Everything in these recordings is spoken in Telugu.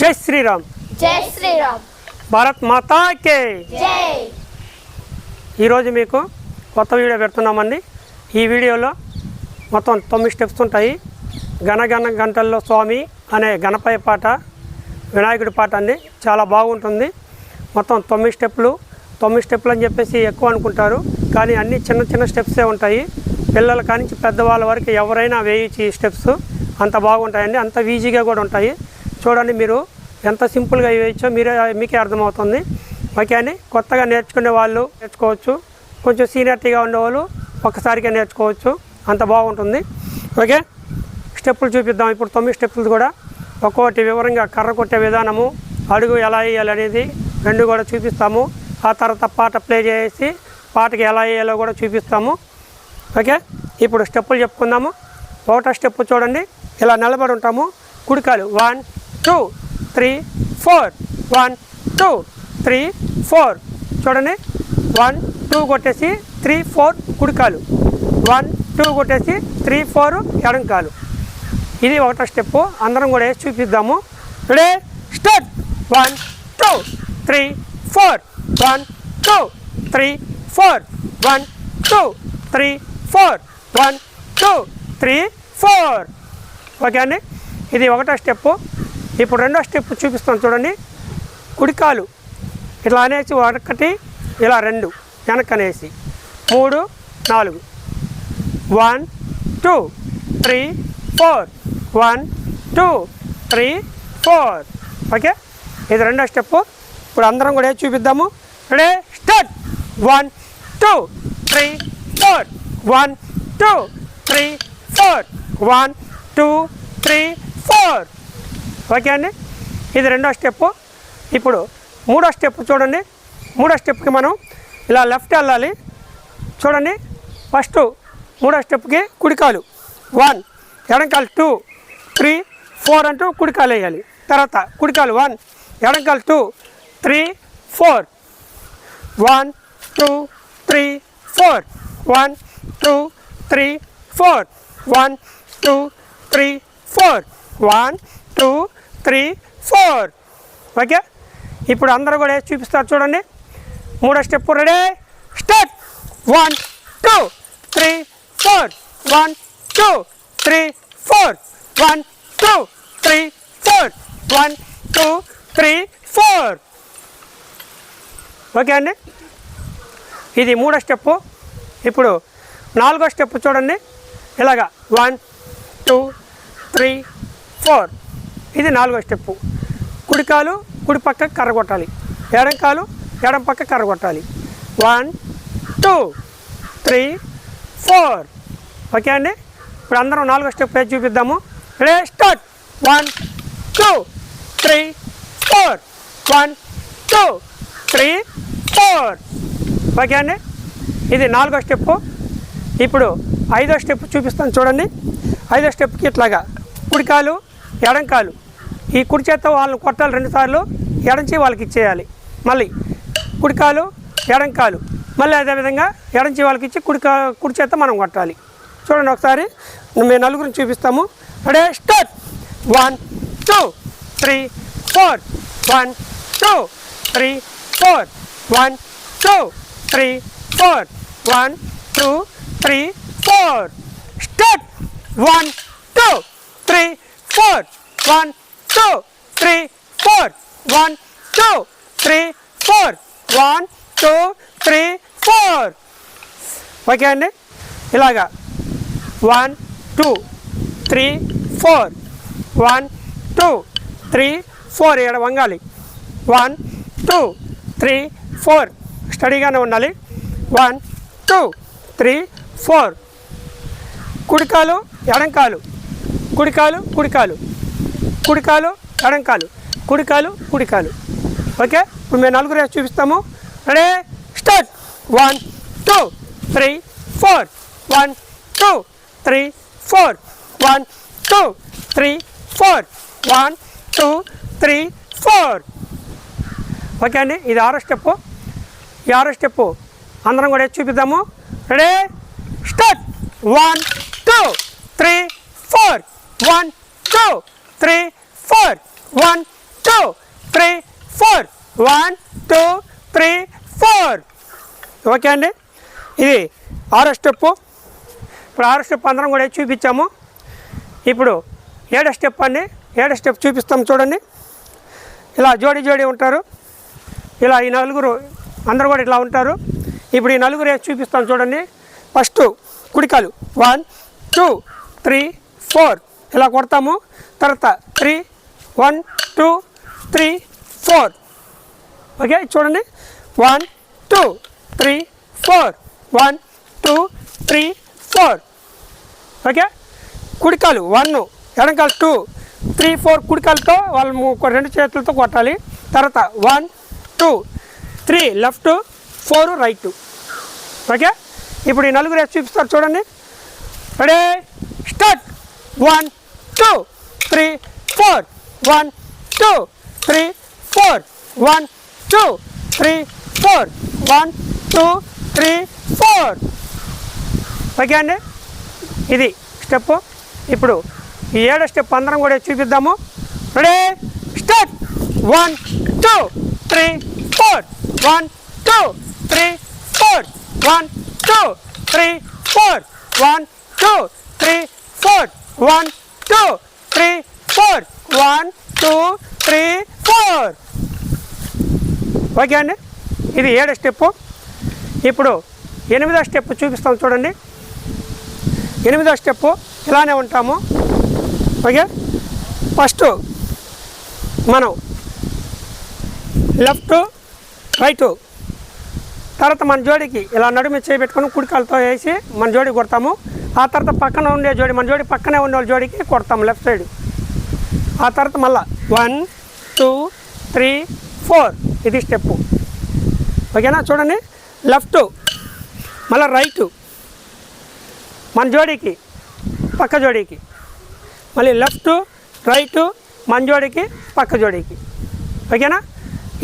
జై శ్రీరామ్ జై శ్రీరామ్ భారత్ మాతా కే జై ఈరోజు మీకు కొత్త వీడియో పెడుతున్నామండి. ఈ వీడియోలో మొత్తం తొమ్మిది స్టెప్స్ ఉంటాయి. గణగణ గంటల్లో స్వామి అనే గణపయ్య పాట వినాయకుడి పాట అండి. చాలా బాగుంటుంది. మొత్తం తొమ్మిది స్టెప్పులు తొమ్మిది స్టెప్పులు అని చెప్పేసి ఎక్కువ అనుకుంటారు. కానీ అన్ని చిన్న చిన్న స్టెప్సే ఉంటాయి. పిల్లల కానించి పెద్దవాళ్ళ వరకు ఎవరైనా వేయచ్చు ఈ స్టెప్స్ అంత బాగుంటాయండి. అంత ఈజీగా కూడా ఉంటాయి. చూడండి మీరు ఎంత సింపుల్గా వేయచ్చో మీరే మీకే అర్థమవుతుంది. ఓకే అని కొత్తగా నేర్చుకునే వాళ్ళు నేర్చుకోవచ్చు. కొంచెం సీనియర్టీగా ఉండేవాళ్ళు ఒక్కసారిగా నేర్చుకోవచ్చు. అంత బాగుంటుంది. ఓకే? స్టెప్పులు చూపిద్దాం. ఇప్పుడు తొమ్మిది స్టెప్పులు కూడా. ఒక్కొక్కటి వివరంగా కర్ర కొట్టే విధానము అడుగు ఎలా వేయాలి అనేది రెండు కూడా చూపిస్తాము. ఆ తర్వాత పాట ప్లే చేసి పాటకి ఎలా వేయాలో కూడా చూపిస్తాము. ఓకే? ఇప్పుడు స్టెప్పులు చెప్పుకుందాము. ఒకటో స్టెప్ చూడండి. ఇలా నిలబడి ఉంటాము. కుడికాలు. One two three four one two three four చూడండి. వన్ టూ కొట్టేసి త్రీ ఫోర్ కుడికాలు. వన్ టూ కొట్టేసి త్రీ ఫోర్ ఎడంకాలు. ఇది ఒకటో స్టెప్ అందరం కూడా వేసి చూపిద్దాము. Today start one two three four one two three four one two three four one two three four okay అండి. ఇది ఒకటో స్టెప్పు ఇప్పుడు రెండో స్టెప్ చూపిస్తాను చూడండి. కుడికాలు. ఇట్లా అనేసి ఒకటి ఇలా రెండు వెనకనేసి మూడు నాలుగు. One two three four. One two three four. Okay? ఇది రెండో స్టెప్ ఇప్పుడు అందరం కూడా చూపిద్దాము? Ready start! One two three four. One two three four. One two three four. Okay అండి? ఇది రెండో స్టెప్. ఇప్పుడు మూడో స్టెప్ చూడండి. మూడో స్టెప్కి మనం ఇలా లెఫ్ట్ వెళ్ళాలి. చూడండి. ఫస్ట్ మూడో స్టెప్కి కుడికాలు. వన్ ఎడంకాలు టూ త్రీ ఫోర్ అంటూ కుడికాలు వేయాలి. తర్వాత కుడికాలు one ఎడంకాలు two three four. One two three four. One two three four. One two three four. One two three four. Okay? ఇప్పుడు అందరూ కూడా వేసి చూపిస్తారు చూడండి. మూడో step ready? Start one two. Three four. One two. Three four. One two. Three four. One two three four. Okay అండి? ఇది మూడో స్టెప్పు. ఇప్పుడు నాలుగో స్టెప్ చూడండి. ఇలాగా. One two three four. ఇది నాలుగో స్టెప్పు. కుడికాలు కుడి పక్క కర్ర కొట్టాలి. ఎడం కాలు ఎడం పక్క కర్ర కొట్టాలి. One two three four. Okay అండి? ఇప్పుడు అందరం నాలుగో స్టెప్ వేసి చూపిద్దాము. రే start one two three four one two three four okay అండి? ఇది నాలుగో స్టెప్పు. ఇప్పుడు ఐదో స్టెప్ చూపిస్తాను చూడండి. ఐదో స్టెప్కి ఇట్లాగా. కుడికాలు ఎడంకాలు ఈ కుడి చేత్తో వాళ్ళని కొట్టాలి రెండుసార్లు ఎడంచి వాళ్ళకి ఇచ్చేయాలి. మళ్ళీ కుడికాలు ఎడంకాలు మళ్ళీ అదేవిధంగా ఎడంచి వాళ్ళకి ఇచ్చి కుడి కుడి చేత మనం కొట్టాలి. చూడండి ఒకసారి మేము నలుగురిని చూపిస్తాము. అడే start one two three four one two three four one two three four one two three four start one two three four one two three four one two three four one two three four okay అండి ఇలాగా. One two three four one two three four ఇక్కడ వంగాలి. వన్ టూ త్రీ ఫోర్ స్టడీగానే ఉండాలి. వన్ టూ త్రీ ఫోర్ కుడికాలు ఎడంకాలు. కుడికాలు కుడికాలు. కుడికాలు ఎడంకాలు. కుడికాలు కుడికాలు. ఓకే? ఇప్పుడు మేము నలుగురు వేసి చూపిస్తాము. Ready start one two three four one two three four one two three four one two three four okay అండి ఇది ఆరో స్టెప్పు ఈ ఆరో స్టెప్పు అందరం కూడా చూపిద్దాము. Ready start one two three four one two three four one two three four one two three four okay అండి? ఇది ఆరో స్టెప్పు ఇప్పుడు ఆరో స్టెప్ అందరం కూడా చూపించాము. ఇప్పుడు ఏడో స్టెప్ అండి. ఏడో స్టెప్ చూపిస్తాం చూడండి. ఇలా జోడి జోడి ఉంటారు. ఇలా ఈ నలుగురు అందరూ కూడా ఇట్లా ఉంటారు. ఇప్పుడు ఈ నలుగురు చూపిస్తాం చూడండి. ఫస్ట్ కుడికాలు. వన్ టూ త్రీ ఫోర్ ఇలా కొడతాము? తర్వాత three one two three four okay చూడండి. One two three four one two three four okay కుడికాలు వన్ ఎడంకాలు టూ త్రీ ఫోర్ కుడికాలతో వాళ్ళు రెండు చేతులతో కొట్టాలి. తర్వాత one two three left four right okay ఇప్పుడు ఈ నలుగురు చూపిస్తారు చూడండి. Ready start one two three four. One two three four. One two three four. One two three four. Okay అండి? ఇది స్టెప్ ఇప్పుడు ఈ ఏడో స్టెప్ అందరం కూడా చూపిద్దాము. Ready? Start. One two three four. One two three four. One two three four. One two three four. One two three four. One two three four. Okay అండి? ఇది ఏడో స్టెప్పు. ఇప్పుడు ఎనిమిదో స్టెప్ చూపిస్తాం చూడండి. ఎనిమిదో స్టెప్పు ఇలానే ఉంటాము. ఓకే? ఫస్ట్ మనం లెఫ్ట్ రైట్. తర్వాత మన జోడికి ఇలా నడుము చేయబెట్టుకొని కుడికాలతో వేసి మన జోడి కొడతాము. ఆ తర్వాత పక్కన ఉండే జోడి మన జోడి పక్కనే ఉండే వాళ్ళ జోడికి కొడతాం లెఫ్ట్ సైడ్ ఆ తర్వాత మళ్ళా వన్ టూ త్రీ ఫోర్ ఇది స్టెప్పు ఓకేనా? చూడండి. లెఫ్ట్ మళ్ళీ రైట్ మన జోడీకి పక్క జోడీకి. మళ్ళీ లెఫ్ట్ రైట్ మన జోడీకి పక్క జోడీకి. ఓకేనా?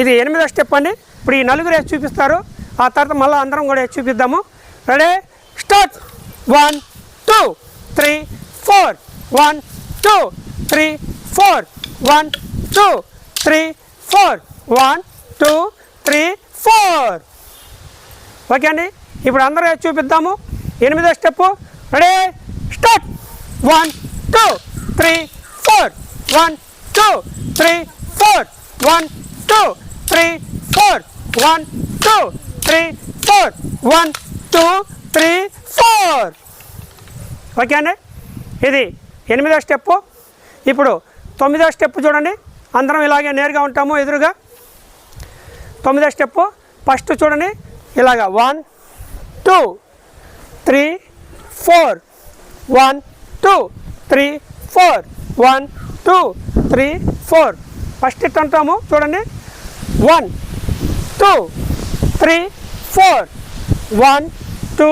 ఇది ఎనిమిదో స్టెప్ అండి. ఇప్పుడు ఈ నలుగురు వేసి చూపిస్తారు. ఆ తర్వాత మళ్ళీ అందరం కూడా వేసి చూపిద్దాము. Ready start one two three four. One two three four. One two three four. One two three four. Okay అండి? ఇప్పుడు అందరూ చూపిద్దాము? ఎనిమిదో step ready? Start. One two three four. One two three four. One two three four. One two three four. One two three four. Okay అండి? ఇది ఎనిమిదో స్టెప్పు. ఇప్పుడు తొమ్మిదో స్టెప్ చూడండి. అందరం ఇలాగే నేరుగా ఉంటాము ఎదురుగా. తొమ్మిదో స్టెప్పు. ఫస్ట్ చూడండి. ఇలాగా. One two three four. One two three four. One two three four. First it అంటాము చూడండి. One two three four. One two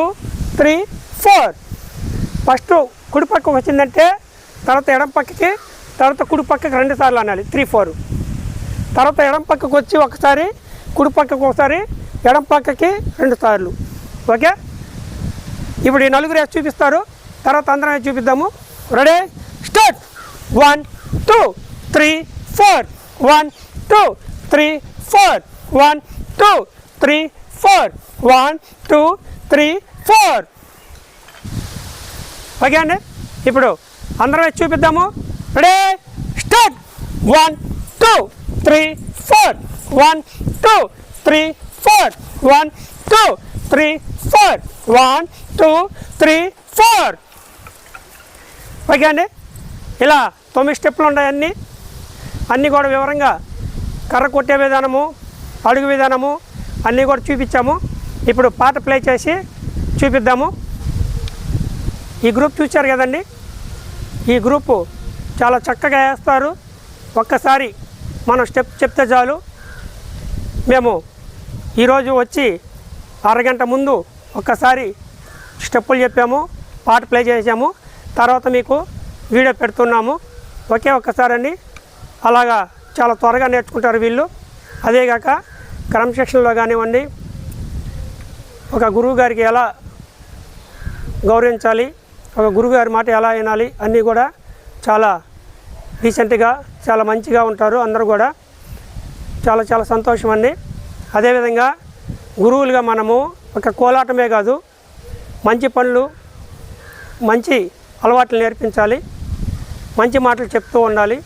three four. First కుడి పక్కకు వచ్చిందంటే తర్వాత ఎడం పక్కకి తర్వాత కుడి పక్కకి రెండు సార్లు అనాలి త్రీ ఫోర్. తర్వాత ఎడం పక్కకు వచ్చి ఒకసారి కుడి పక్కకు ఒకసారి ఎడం పక్కకి రెండు సార్లు. ఓకే? ఇప్పుడు ఈ నలుగురు వేసి చూపిస్తారు తర్వాత అందరం వేసి చూపిద్దాము. Ready? Start! One two three four. One two three four. One two three four. One two three four. Okay అండి ఇప్పుడు అందరం వచ్చి చూపిద్దాము. Ready start one two three four one two three four one two three four one two three four okay అండి ఇలా తొమ్మిది స్టెప్పులు ఉన్నాయి అన్నీ. అన్నీ కూడా వివరంగా కర్ర కొట్టే విధానము అడుగు విధానము అన్నీ కూడా చూపించాము. ఇప్పుడు పాట ప్లే చేసి చూపిద్దాము. ఈ గ్రూప్ చూశారు కదండి? ఈ గ్రూపు చాలా చక్కగా వేస్తారు. ఒక్కసారి మనం స్టెప్ చెప్తే చాలు. మేము ఈరోజు వచ్చి అరగంట ముందు ఒక్కసారి స్టెప్పులు చెప్పాము పాట ప్లే చేసాము తర్వాత మీకు వీడియో పెడుతున్నాము. ఒకే ఒక్కసారి అండి. అలాగా చాలా త్వరగా నేర్చుకుంటారు వీళ్ళు. అదేగాక క్రమశిక్షణలో కానివ్వండి ఒక గురువు గారికి ఎలా గౌరవించాలి ఒక గురువుగారి మాట ఎలా వినాలి అన్నీ కూడా చాలా రీసెంట్గా చాలా మంచిగా ఉంటారు అందరూ కూడా. చాలా చాలా సంతోషం అండి. అదేవిధంగా గురువులుగా మనము ఒక కోలాటమే కాదు మంచి పనులు మంచి అలవాట్లు నేర్పించాలి మంచి మాటలు చెప్తూ ఉండాలి.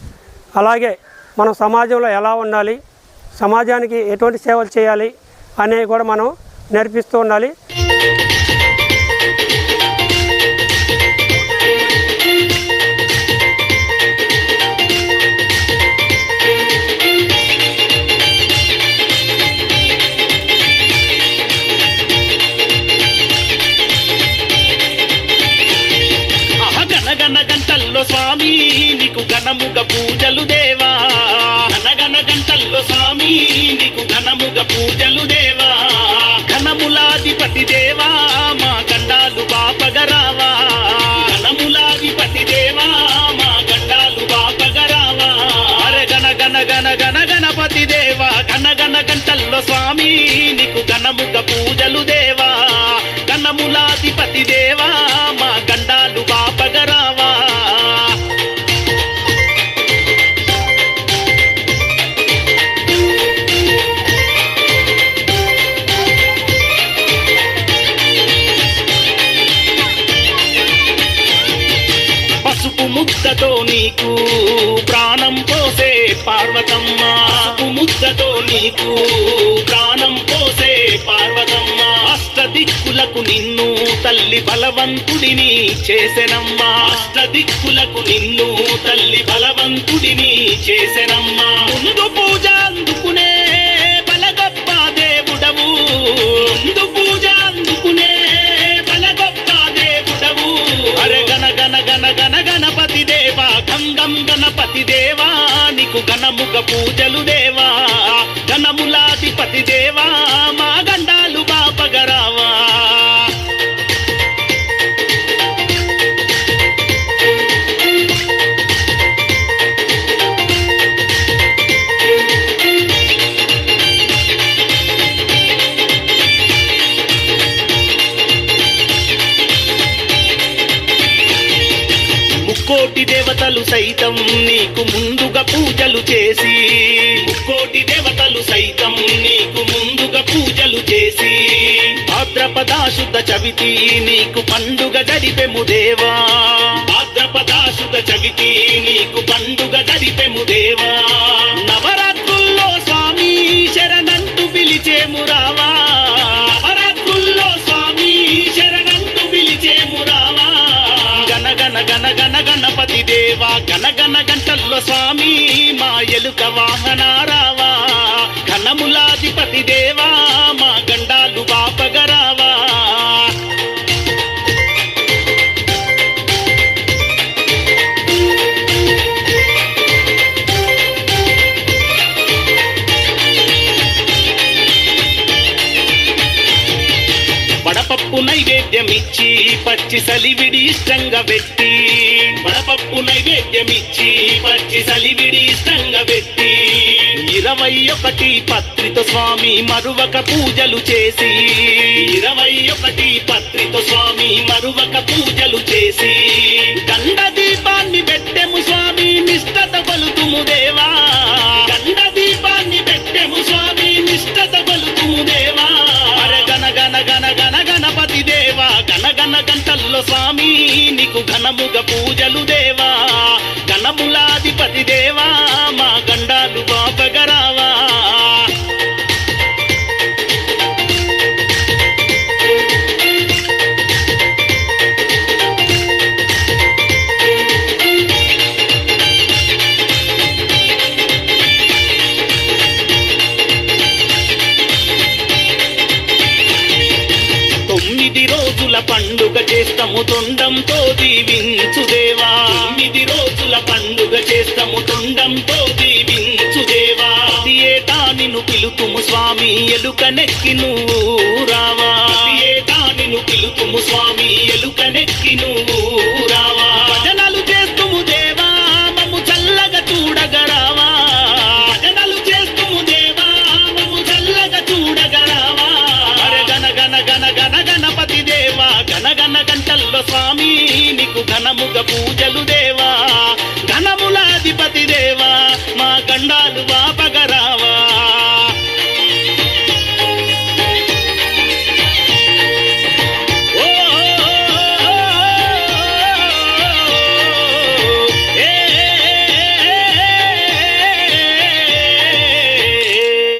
అలాగే మనం సమాజంలో ఎలా ఉండాలి సమాజానికి ఎటువంటి సేవలు చేయాలి అనేవి కూడా మనం నేర్పిస్తూ ఉండాలి. గన గన గణపతి దేవా గన గన గంటల్లో స్వామి నీకు గణముగ పూజలు దేవా గణములాధిపతి దేవా. నీకు ప్రాణం పోసే పార్వతమ్మ అష్ట దిక్కులకు నిన్ను తల్లి బలవంతుడిని చేసెనమ్మా. అష్ట దిక్కులకు నిన్ను తల్లి బలవంతుడిని చేసెనమ్మా. ముందు పూజ దేవా గంగం గణపతి దేవా నీకు గణముగ పూజలు దేవా. గణములాధిపతి దేవా కోటి దేవతలు సైతం నీకు ముందుగా పూజలు చేసి. కోటి దేవతలు సైతం నీకు ముందుగా పూజలు చేసి. భాద్రపదాశుద్ధ చవితి నీకు పండుగ గడిపెము దేవా. భాద్రపదాశుద్ధ చవితి నీకు పండుగ గడిపెము దేవా. దేవా గనగన గంటల్లో స్వామి మా ఎలుక వాహనారావా ఘనములాధిపతి దేవా నైవేద్యమిచ్చి పచ్చి సలివిడి ఇష్టంగా పెట్టి వడపప్పు నైవేద్యమిచ్చి పచ్చి సలివిడి ఇష్టంగా పెట్టి ఇరవై ఒకటి పత్రితో స్వామి మరువక పూజలు చేసి ఇరవై ఒకటి పత్రితో స్వామి మరువక పూజలు చేసి ఘనముగ పూజలు దేవా. తొమ్మిది రోజుల పండుగ చేస్తాము తొండంతో దీవించుదేవా. తొమ్మిది రోజుల పండుగ చేస్తాము తొండంతో దీవించుదేవా. ఏటా నిన్ను పిలుతుము స్వామి ఎలుక నెక్కి నువ్వు రావా. ఏటా నిన్ను పిలుతుము స్వామి ఎలుక నెక్కి నువ్వు స్వామి నీకు ఘనముగ పూజలు